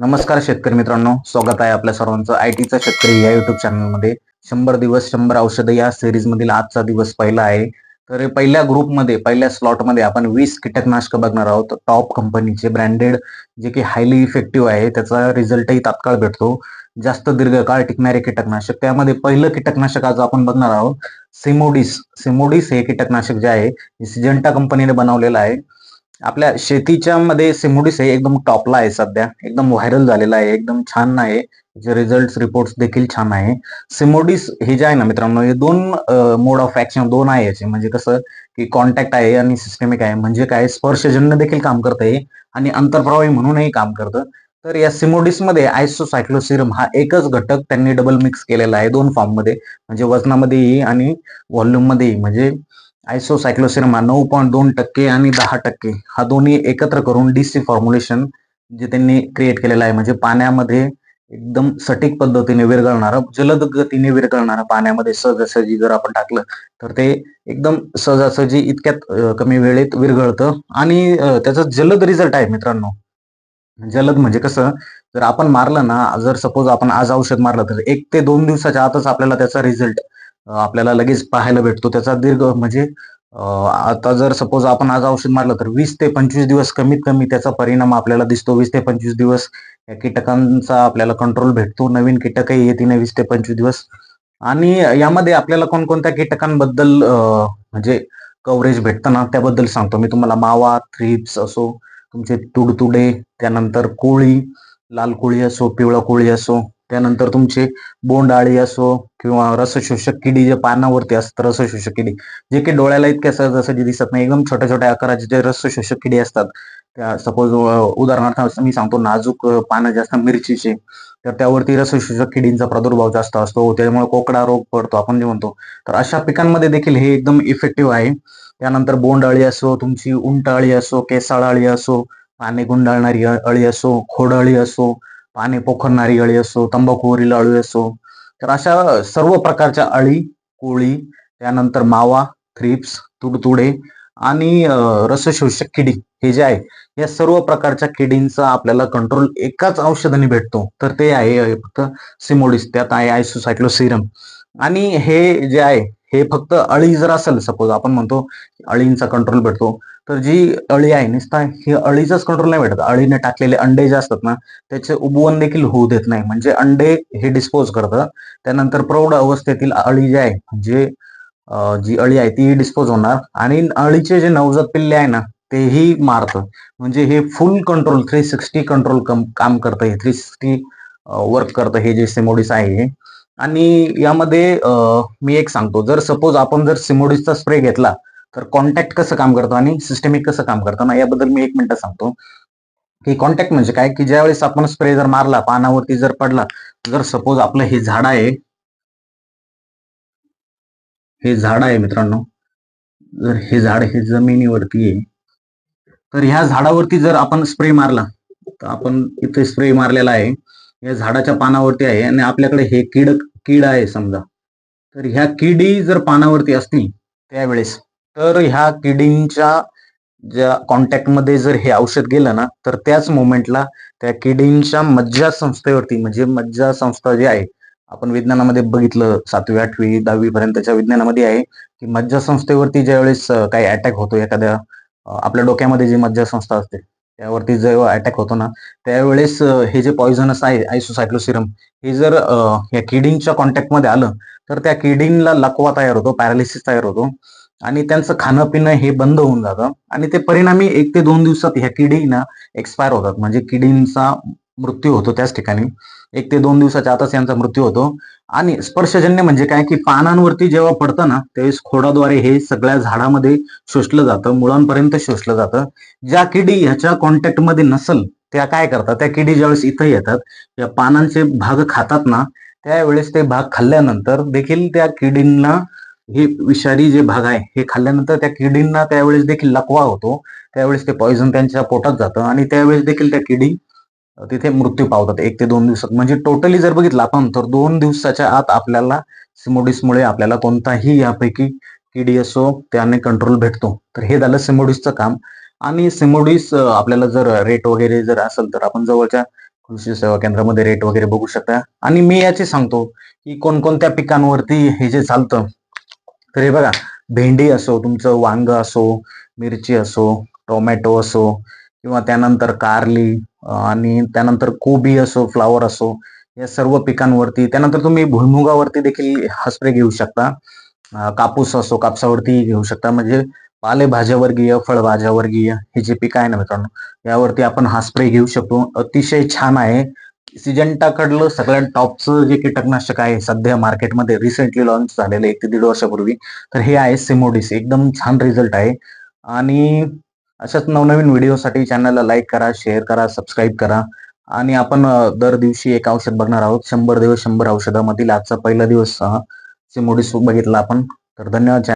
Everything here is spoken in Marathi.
नमस्कार शेतकरी मित्रांनो स्वागत आहे आपल्या सर्वांचं आय टीचा शेतकरी या युट्यूब चॅनलमध्ये शंभर दिवस शंभर औषधं या सिरीज मधील आजचा दिवस पहिला आहे. तर पहिल्या ग्रुपमध्ये पहिल्या स्लॉटमध्ये आपण वीस कीटकनाशक बघणार आहोत. टॉप कंपनीचे ब्रँडेड जे की हायली इफेक्टिव्ह आहे त्याचा रिझल्टही तात्काळ भेटतो. जास्त दीर्घकाळ टिकणारे कीटकनाशक. त्यामध्ये पहिलं कीटकनाशक आज आपण बघणार आहोत. सिमोडिस सिमोडिस हे कीटकनाशक जे आहे सिजंटा कंपनीने बनवलेलं आहे. आपल्या शेतीच्या मध्ये सिमोडिस हे एकदम टॉपला आहे सध्या. एकदम व्हायरल झालेला आहे एकदम छान आहे. जे रिझल्ट रिपोर्ट देखील छान आहे. सिमोडिस हे जे आहे ना मित्रांनो हे दोन मोड ऑफ ऍक्शन दोन आहे याचे. म्हणजे कसं की कॉन्टॅक्ट आहे आणि सिस्टेमिक आहे. म्हणजे काय? स्पर्शजन्य देखील काम करत आहे आणि अंतरप्रवाही म्हणूनही काम करतं. तर या सिमोडिसमध्ये आयसोसायक्लोसिरम हा एकच घटक त्यांनी डबल मिक्स केलेला आहे दोन फॉर्ममध्ये. म्हणजे वजनामध्येही आणि व्हॉल्यूम मध्येही. म्हणजे आयसोसायक्लोसिरम हा नऊ पॉईंट दोन टक्के आणि दहा टक्के हा दोन्ही एकत्र करून डी सी फॉर्म्युलेशन जे त्यांनी क्रिएट केलेलं आहे. म्हणजे पाण्यामध्ये एकदम सटीक पद्धतीने विरघळणारं जलद गतीने विरघळणारं पाण्यामध्ये सहजासहजी जर आपण टाकलं तर ते एकदम सहजासहजी इतक्यात कमी वेळेत विरघळतं. आणि त्याचा जलद रिझल्ट आहे मित्रांनो. जलद म्हणजे कसं जर आपण मारलं ना जर सपोज आपण आज औषध मारलं तर एक ते दोन दिवसाच्या आतच आपल्याला त्याचा रिझल्ट आपल्याला लगेच पाहायला भेटतो. त्याचा दीर्घ म्हणजे आता जर सपोज आपण आज औषध मारलं तर वीस ते पंचवीस दिवस कमीत कमी त्याचा परिणाम आपल्याला दिसतो. वीस ते पंचवीस दिवस या कीटकांचा आपल्याला कंट्रोल भेटतो. नवीन कीटकही येते नाही वीस ते पंचवीस दिवस. आणि यामध्ये आपल्याला कोणकोणत्या कीटकांबद्दल म्हणजे कव्हरेज भेटतं ना त्याबद्दल सांगतो. मी तुम्हाला मावा थ्रिप्स असो तुमचे तुडतुडे त्यानंतर कोळी लाल कोळी असो पिवळा कोळी असो त्यानंतर तुमचे बोंडाळी असो किंवा रसशोषक किडी जे पानावरती असतात रसशोषक किडी जे की डोळ्याला इतक्या जे दिसत नाही. एकदम छोट्या छोट्या आकाराचे जे रसशोषक किडी असतात त्या सपोज उदाहरणार्थ मी सांगतो नाजूक पानं जास्त मिरचीचे तर त्यावरती रसशोषक किडींचा प्रादुर्भाव जास्त असतो. त्यामुळे कोकडा रोग पडतो आपण जे म्हणतो. तर अशा पिकांमध्ये देखील हे एकदम इफेक्टिव्ह आहे. त्यानंतर बोंड असो तुमची उंट अळी असो केसाळ अळी असो पाने गुंडाळणारी अळी असो खोडअळी असो पाने पोखरणारी अळी असो तंबाखूवरील अळी असो तर अशा सर्व प्रकारच्या अळी कोळी त्यानंतर मावा थ्रिप्स तुडतुडे आणि रसशोषक किडी हे जे आहे या सर्व प्रकारच्या किडींचा आपल्याला कंट्रोल एकाच औषधाने भेटतो. तर ते आहे फक्त सिमोडिस त्यात आहे आयसोसायक्लोसिरम. आणि हे जे आहे हे फक्त अळी जर असेल सपोज आपण म्हणतो अळींचा कंट्रोल भेटतो तर जी अळी आहे नुसता ही अळीचाच कंट्रोल नाही भेटत. अळीने टाकलेले अंडे जे असतात ना त्याचे उबवण देखील होऊ देत नाही. म्हणजे अंडे हे डिस्पोज करतं त्यानंतर प्रौढ अवस्थेतील अळी जे आहे म्हणजे जी अळी आहे ती डिस्पोज होणार. आणि अळीचे जे नवजात पिल्ले आहे ना तेही मारतं म्हणजे हे full control three sixty control काम करतं हे. थ्री सिक्स्टी वर्क करतं हे जे सिमोडिस आहे आणि यामध्ये मी एक सांगतो. जर सपोज आपण जर सिमोडिसचा स्प्रे घेतला तर कॉन्टॅक्ट कसं काम करतो आणि सिस्टमिक कसं काम करतो? ना याबद्दल मी एक मिनिटं सांगतो. की कॉन्टॅक्ट म्हणजे काय? की ज्यावेळेस आपण स्प्रे जर मारला पानावरती जर पडला जर सपोज आपलं हे झाड आहे हे झाड आहे मित्रांनो जर हे झाड हे जमिनीवरती आहे तर ह्या झाडावरती जर आपण स्प्रे मारला तर आपण इथे स्प्रे मारलेला आहे. या झाडाच्या पानावरती आहे आणि आपल्याकडे हे कीड कीड आहे समजा. तर ह्या किडी जर पानावरती असतील त्यावेळेस तर ह्या किडींच्या ज्या कॉन्टॅक्टमध्ये जर हे औषध गेलं ना तर त्याच मोमेंटला त्या किडींच्या मज्जा संस्थेवरती म्हणजे मज्जा संस्था जी आहे आपण विज्ञानामध्ये बघितलं सातवी आठवी दहावी पर्यंतच्या विज्ञानामध्ये आहे की मज्जा संस्थेवरती ज्यावेळेस काही अटॅक होतो एखाद्या आपल्या डोक्यामध्ये जी मज्जा संस्था असते त्यावरती जेव्हा अटॅक होतो ना त्यावेळेस हे जे पॉइझनस आहे आयसोसायक्लोसिरम हे जर या किडिंगच्या कॉन्टॅक्टमध्ये आलं तर त्या किडिंगला लकवा तयार होतो पॅरालिसिस तयार होतो. आणि त्यांचं खाणं पिणं हे बंद होऊन जातं. आणि ते परिणामी एक ते दोन दिवसात ह्या किडी ना एक्सपायर होतात. म्हणजे किडींचा मृत्यू होतो त्याच ठिकाणी. एक ते दोन दिवसाच्या आतच यांचा मृत्यू होतो. आणि स्पर्शजन्य म्हणजे काय की पानांवरती जेव्हा पडतं ना त्यावेळेस खोडाद्वारे हे सगळ्या झाडामध्ये शोषलं जातं मुळांपर्यंत शोषलं जातं. ज्या किडी ह्याच्या कॉन्टॅक्टमध्ये नसल त्या काय करतात? त्या किडी ज्यावेळेस इथं येतात या पानांचे भाग खातात ना त्यावेळेस ते भाग खाल्ल्यानंतर देखील त्या किडींना हे विषारी जे भाग आहे हे खाल्ल्यानंतर त्या किडींना त्यावेळेस देखील लकवा होतो. त्यावेळेस ते पॉइझन त्यांच्या पोटात जातं आणि त्यावेळेस देखील त्या किडी तिथे मृत्यू पावतात एक ते दोन दिवसात. म्हणजे टोटली जर बघितलं आपण तर दोन दिवसाच्या आत आपल्याला सिमोडिसमुळे आपल्याला कोणताही यापैकी किडी असो त्याने कंट्रोल भेटतो. तर हे झालं सिमोडिसचं काम. आणि सिमोडिस आपल्याला जर रेट वगैरे जर असेल तर आपण जवळच्या कृषी सेवा केंद्रामध्ये रेट वगैरे बघू शकता. आणि मी याचे सांगतो की कोणकोणत्या पिकांवरती हे जे चालतं. तर हे बघा भेंडी असो तुमचं वांग असो मिरची असो टोमॅटो असो किंवा त्यानंतर कारली आणि त्यानंतर कोबी असो फ्लावर असो या सर्व पिकांवरती त्यानंतर तुम्ही भुईमुगावरती देखील हा स्प्रे घेऊ शकता. कापूस असो कापसावरती घेऊ शकता. म्हणजे पालेभाज्यावर्गीय फळभाज्यावर्गीय हे जे पीक आहे ना मित्रांनो यावरती आपण हा स्प्रे घेऊ शकतो. अतिशय छान आहे. सिजंटाकडलं सगळ्यात टॉपचं जे कीटकनाशक आहे सध्या मार्केटमध्ये रिसेंटली लॉन्च झालेलं एक ते दीड वर्षापूर्वी. तर हे आहे सिमोडिस. एकदम छान रिझल्ट आहे. आणि अशाच नवनवीन व्हिडिओसाठी चॅनलला लाईक करा शेअर करा सबस्क्राईब करा. आणि आपण दर दिवशी एक औषध बघणार आहोत. शंभर दिवस शंभर औषधामधील आजचा पहिला दिवस सिमोडिस बघितला आपण. तर धन्यवाद.